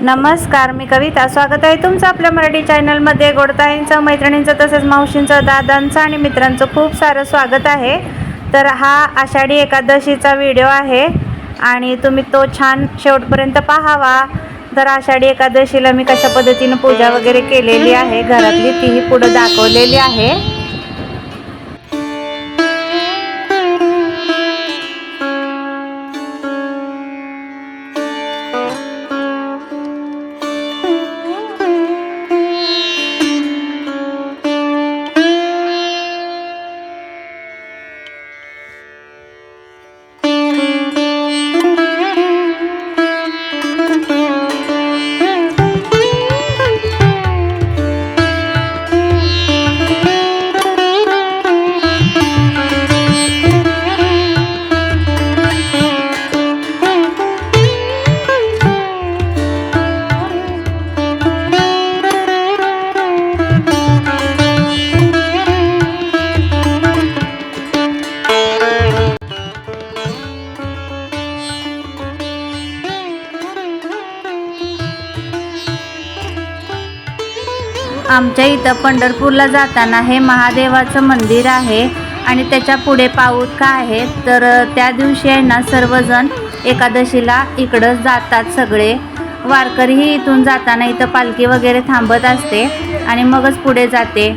नमस्कार मी कविता. स्वागत आहे तुमचं आपल्या मराठी चॅनलमध्ये. गोडताईंचं मैत्रिणींचं तसेच मावशींचं दादांचं आणि मित्रांचं खूप सारं स्वागत आहे. तर हा आषाढी एकादशीचा व्हिडिओ आहे आणि तुम्ही तो छान शेवटपर्यंत पाहावा. तर आषाढी एकादशीला मी कशा पद्धतीनं पूजा वगैरे केलेली आहे घरातली तीही पुढं दाखवलेली आहे. आमच्या इथं पंढरपूरला जाताना हे महादेवाचं मंदिर आहे. आणि त्याच्या पुढे पाऊतका आहे तर त्या दिवशी आहे ना सर्वजण एकादशीला इकडं जातात सगळे. वारकरीही इथून जाताना इथं पालखी वगैरे थांबत असते आणि मगच पुढे जाते.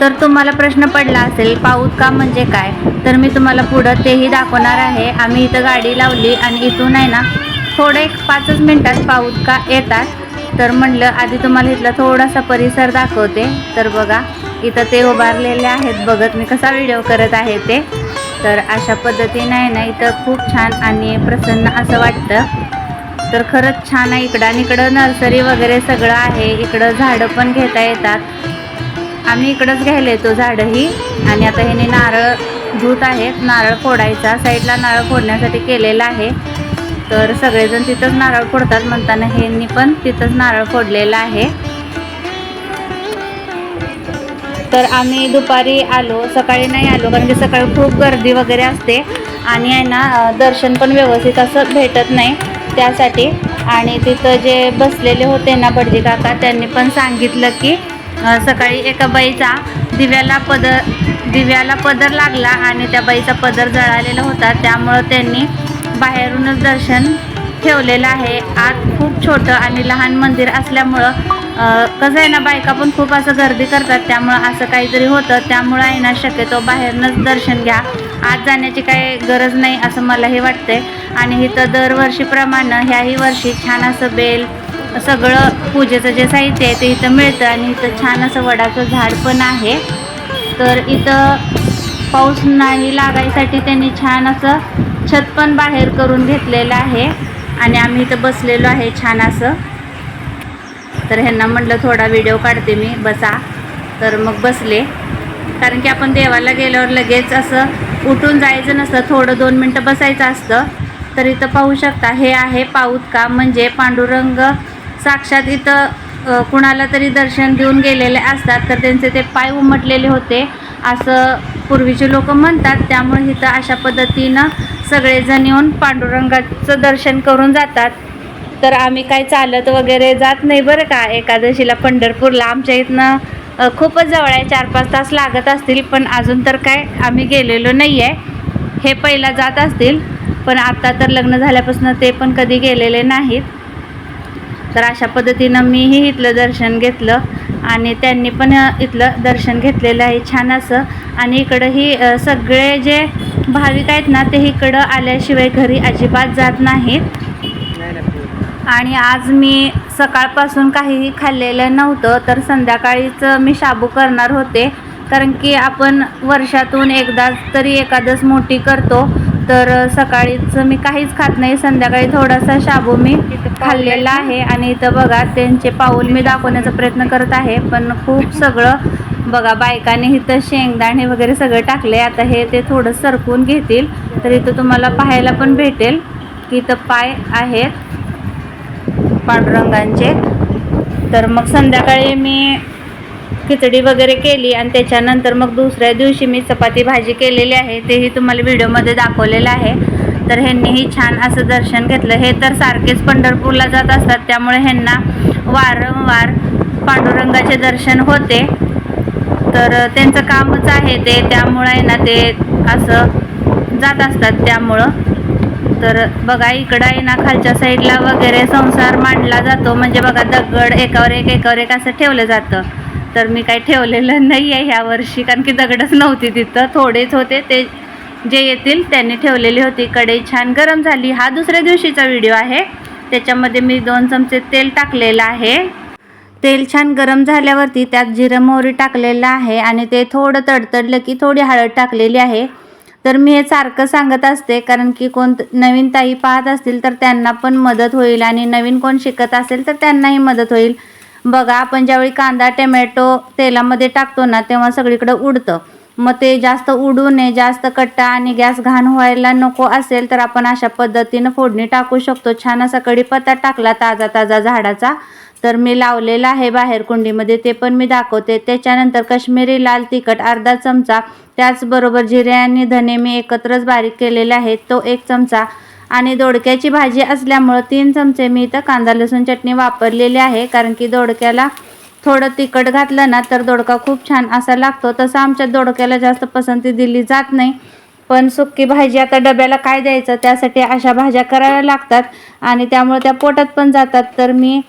तर तुम्हाला प्रश्न पडला असेल पाऊत का म्हणजे काय? तर मी तुम्हाला पुढं तेही दाखवणार आहे. आम्ही इथं गाडी लावली आणि इथून आहे ना थोडे एक पाचच मिनटात पाऊतका येतात. तर म्हणलं आधी तुम्हाला इथला थोडासा परिसर दाखवते. तर बघा इथं ते उभारलेले आहेत. बघत मी कसा व्हिडिओ करत आहे ते. तर अशा पद्धतीने आहे ना इथं खूप छान आणि प्रसन्न असं वाटतं. तर खरंच छान आहे. इकडं आणि इकडं नर्सरी वगैरे सगळं आहे. इकडं झाडं पण घेता येतात. आम्ही इकडंच घ्यायला येतो झाडंही. आणि आता ह्याने नारळ धूत आहेत. नारळ फोडायचा. साईडला नारळ फोडण्यासाठी केलेला आहे. तर सगळेजण तिथंच नारळ फोडतात. म्हणताना ह्यांनी पण तिथंच नारळ फोडलेला आहे. तर आम्ही दुपारी आलो. सकाळी नाही आलो कारण की सकाळी खूप गर्दी वगैरे असते. आणि आहे ना दर्शन पण व्यवस्थित असं भेटत नाही. त्यासाठी. आणि तिथं जे बसलेले होते ना भटजी काका त्यांनी पण सांगितलं की सकाळी एका बाईचा दिव्याला पदर दिव्याला पदर लागला आणि त्या बाईचा पदर जळालेला होता. त्यामुळं त्यांनी बाहेरूनच दर्शन ठेवलेलं आहे. आत खूप छोटं आणि लहान मंदिर असल्यामुळं कसं आहे ना बायका पण खूप असं गर्दी करतात. त्यामुळं असं काहीतरी होतं. त्यामुळं आहे ना शक्यतो बाहेरूनच दर्शन घ्या. आत जाण्याची काही गरज नाही असं मलाही वाटते आणि इथं दरवर्षीप्रमाणे ह्याही वर्षी छान असं बेल सगळं पूजेचं जे साहित्य आहे ते इथं मिळतं. आणि इथं छान असं वडाचं झाड पण आहे. तर इथं पाऊस नाही लागायसाठी त्यांनी छान असं छत पण बाहेर करून घेतलेलं आहे आणि आम्ही इथं बसलेलो आहे छान असं. तर ह्यांना म्हटलं थोडा व्हिडिओ काढते मी बसा. तर मग बसले. कारण की आपण देवाला गेल्यावर लगेच असं उठून जायचं नसतं थोडं दोन मिनटं बसायचं असतं. तर इथं पाहू शकता हे आहे पाऊतका म्हणजे पांडुरंग साक्षात इथं कुणाला तरी दर्शन देऊन गेलेले असतात. तर त्यांचे ते पाय उमटलेले होते असं पूर्वीचे लोक म्हणतात. त्यामुळे इथं अशा पद्धतीनं सगळेजण येऊन पांडुरंगाचं दर्शन करून जातात. तर आम्ही काय चालत वगैरे जात नाही बरं का. एकादशीला पंढरपूरला आमच्या इथनं खूपच जवळ आहे. चार पाच तास लागत असतील पण अजून तर काय आम्ही गेलेलो नाही आहे हे पहिला जात असतील पण आत्ता तर लग्न झाल्यापासून ते पण कधी गेलेले नाहीत. तर अशा पद्धतीनं मीही इथलं दर्शन घेतलं आणि त्यांनी पण इथलं दर्शन घेतलेलं आहे छान असं. आणि इकडंही सगळे जे भाविक आहेत ना ते इकडं आल्याशिवाय घरी अजिबात जात नाहीत. आणि आज मी सकाळपासून काहीही खाल्लेलं नव्हतं तर संध्याकाळीच मी शाबू करणार होते. कारण की आपण वर्षातून एकदाच तरी एकादस मोठी करतो तर सकाळीच मी काहीच खात नाही. संध्याकाळी थोडासा शाबू मी खाल्लेला आहे. आणि इथं बघा त्यांचे पाऊल मी दाखवण्याचा प्रयत्न करत आहे. पण खूप सगळं बघा बायकाने इथं शेंगदाणे वगैरे सगळं टाकले. आता हे ते थोडं सरकून घेतील. तर इथं तुम्हाला पाहायला पण भेटेल की इथं पाय आहेत पांडुरंगांचे. तर मग संध्याकाळी मी खिचडी वगैरे केली आणि त्याच्यानंतर मग दुसऱ्या दिवशी मी चपाती भाजी केलेली आहे. तेही तुम्हाला व्हिडिओमध्ये दाखवलेलं आहे. तर ह्यांनीही छान असं दर्शन घेतलं. हे तर सारखेच पंढरपूरला जात असतात. त्यामुळे ह्यांना वारंवार पांडुरंगाचे दर्शन होते. तर त्यांचं कामच आहे ते. त्यामुळं आहे ना ते असं जात असतात त्यामुळं. तर बघा इकडं आहे ना खालच्या साईडला वगैरे संसार मांडला जातो. म्हणजे बघा दगड एकावर एक एकावर एक असं ठेवलं जातं. तर मी काही ठेवलेलं नाही आहे ह्या वर्षी कारण की दगडच नव्हती तिथं. थोडेच होते ते जे येतील त्यांनी ठेवलेली होती. कढई छान गरम झाली. हा दुसऱ्या दिवशीचा व्हिडिओ आहे. त्याच्यामध्ये मी दोन चमचे तेल टाकलेलं आहे. तेल छान गरम झाल्यावरती त्यात जिरं मोहरी टाकलेलं आहे आणि ते थोडं तडतडलं की थोडी हळद टाकलेली आहे. तर मी हे सारखं सांगत असते कारण की कोण नवीन ताई पाहत असतील तर त्यांना पण मदत होईल आणि नवीन कोण शिकत असेल तर त्यांनाही मदत होईल. बघा आपण ज्यावेळी कांदा टमॅटो तेलामध्ये टाकतो ना तेव्हा सगळीकडं उडतं. मग ते जास्त उडू नये जास्त कट्टा आणि गॅस घाण व्हायला नको असेल तर आपण अशा पद्धतीनं फोडणी टाकू शकतो. छान असा कढीपत्ता टाकला ताजा ताजा झाडाचा. तर मी लावलेला आहे बाहेर कुंडीमध्ये ते पण मी दाखवते. त्याच्यानंतर कश्मीरी लाल तिखट अर्धा चमचा. त्याचबरोबर जिरे आणि धने मी एकत्रच बारीक केलेले आहेत. तो एक चमचा. आणि दोडक्याची भाजी असल्यामुळं तीन चमचे मी इथं कांदा लसूण चटणी वापरलेली आहे. कारण की दोडक्याला थोडं तिखट घातलं ना तर दोडका खूप छान असा लागतो. तसं आमच्या दोडक्याला जास्त पसंती दिली जात नाही. पण सुक्की भाजी आता डब्याला काय द्यायचं? त्यासाठी अशा भाज्या करायला लागतात. आणि त्यामुळे त्या पोटात पण जातात. तर मी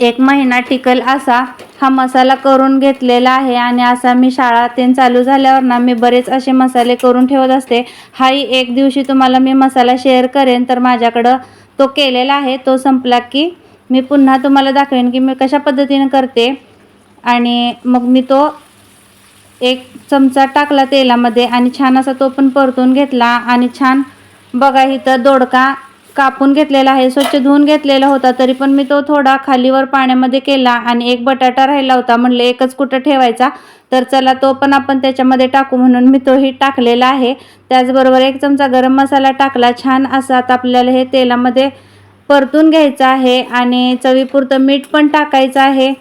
एक महिना टिकल असा हा मसाला करून घेतलेला आहे आणि असा मी शाळा ते चालू झाल्यावर ना मी बरेच असे मसाले करून ठेवत असते. हाही एक दिवशी तुम्हाला मी मसाला शेअर करेन तर माझ्याकडं तो केलेला आहे तो संपला की मी पुन्हा तुम्हाला दाखवेन की मी कशा पद्धतीने करते. आणि मग मी तो एक चमचा टाकला तेलामध्ये आणि छान असा तो पण परतून घेतला आणि छान बघा इथं दोडका कापून घेतलेला आहे स्वच्छ धुवून घेतलेला होता तरी पण मी तो थोडा खालीवर पाण्यामध्ये केला आणि एक बटाटा राहिला होता म्हणलं एकच कुठं ठेवायचा? तर चला तो पण आपण त्याच्यामध्ये टाकू म्हणून मी तोही टाकलेला आहे. त्याचबरोबर एक चमचा गरम मसाला टाकला छान असा आता आपल्याला हे तेलामध्ये परतून घ्यायचं आहे आणि चवीपुरतं मीठ पण टाकायचं आहे.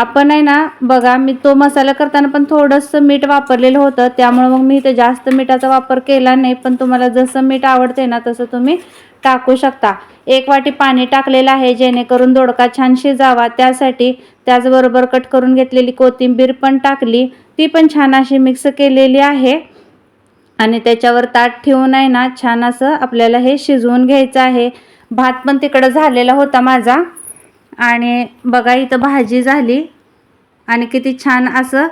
आपण आहे ना बघा मी तो मसाला करताना पण थोडंसं मीठ वापरलेलं होतं. त्यामुळे मग मी इथे जास्त मिठाचा वापर केला नाही पण तुम्हाला जसं मीठ आवडते ना तसं तुम्ही टाकू शकता. एक वाटी पाणी टाकलेलं आहे जेणेकरून दोडका छान शिजावा. त्यासाठी त्याचबरोबर कट करून घेतलेली कोथिंबीर पण टाकली. ती पण छान अशी मिक्स केलेली आहे. आणि त्याच्यावर ताट ठेवून आहे ना छान असं आपल्याला हे शिजवून घ्यायचं आहे. भात पण तिकडं झालेला होता माझा. आणि बघा इथं भाजी झाली. आणि किती छान असं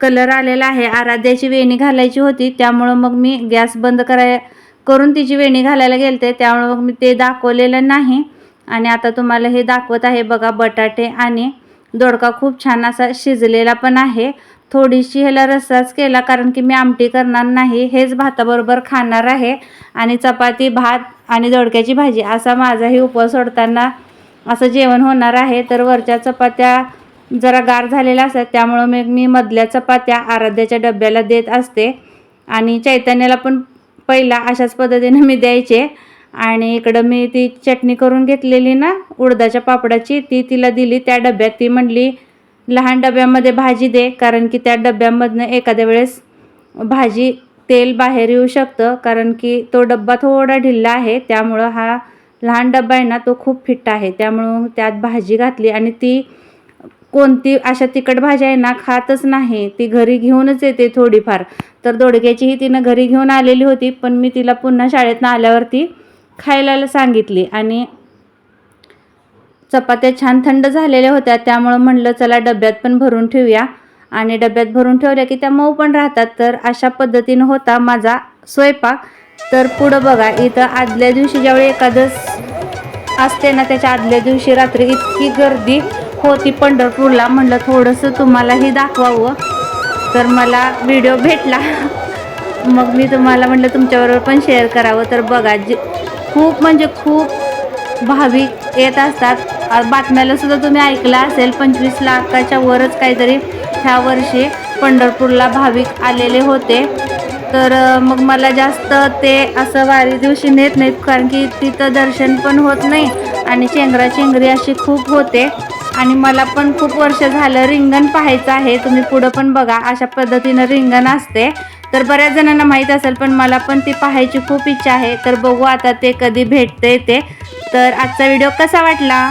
कलर आलेला आहे. आराध्याची वेणी घालायची होती. त्यामुळं मग मी गॅस बंद कराय करून तिची वेणी घालायला गेलते. त्यामुळं मग मी ते दाखवलेलं नाही. आणि आता तुम्हाला हे दाखवत आहे बघा बटाटे आणि दोडका खूप छान असा शिजलेला पण आहे. थोडीशी ह्याला रस्साच केला कारण की मी आमटी करणार नाही. हेच भाताबरोबर खाणार आहे. आणि चपाती भात आणि दोडक्याची भाजी असा माझाही उपवास सोडताना असं जेवण होणार आहे तर वरच्या चपात्या जरा गार झालेल्या असतात त्यामुळं मग मी मधल्या चपात्या आराध्याच्या डब्याला देत असते. आणि चैतन्याला पण पहिला अशाच पद्धतीने मी द्यायचे. आणि इकडं मी ती चटणी करून घेतलेली ना उडदाच्या पापडाची ती तिला दिली. त्या डब्यात ती म्हणली लहान डब्यामध्ये भाजी दे कारण की त्या डब्यामधनं एखाद्या वेळेस भाजी तेल बाहेर येऊ शकतं कारण की तो डब्बा थोडा ढिल्ला आहे त्यामुळं हा लहान डब्बा आहे ना तो खूप फिट्ट आहे. त्यामुळं त्यात भाजी घातली आणि ती कोणती अशा तिखट भाज्या आहे ना खातच नाही. ती घरी घेऊनच येते थोडीफार. तर दोडक्याचीही तिनं घरी घेऊन आलेली होती पण मी तिला पुन्हा शाळेतनं आल्यावरती खायला सांगितली. आणि चपात्या छान थंड झालेल्या होत्या त्यामुळं म्हणलं चला डब्यात पण भरून ठेवूया. आणि डब्यात भरून ठेवल्या की त्या मऊ पण राहतात. तर अशा पद्धतीनं होता माझा स्वयंपाक. तर पुढं बघा इथं आदल्या दिवशी ज्यावेळी एकादस असते ना त्याच्या आदल्या दिवशी रात्री इतकी गर्दी होती पंढरपूरला. म्हणलं थोडंसं तुम्हालाही दाखवावं. तर मला व्हिडिओ भेटला. मग मी तुम्हाला म्हटलं तुमच्याबरोबर पण शेअर करावं. तर बघा जे खूप म्हणजे खूप भाविक येत असतात. बातम्याला सुद्धा तुम्ही ऐकलं असेल पंचवीस लाखाच्या वरच काहीतरी ह्या वर्षी पंढरपूरला भाविक आलेले होते. तर मग मला जास्त ते असं वारी दिवशी नेत नाहीत कारण की तिथं दर्शन पण होत नाही आणि चेंगराचेंगरी अशी खूप होते. आणि मला पण खूप वर्ष झालं रिंगण पाहायचं आहे. तुम्ही पुढं पण बघा अशा पद्धतीनं रिंगण असते. तर बऱ्याच जणांना माहीत असेल पण मला पण ती पाहायची खूप इच्छा आहे. तर बघू आता ते कधी भेटते ते. तर आजचा व्हिडिओ कसा वाटला?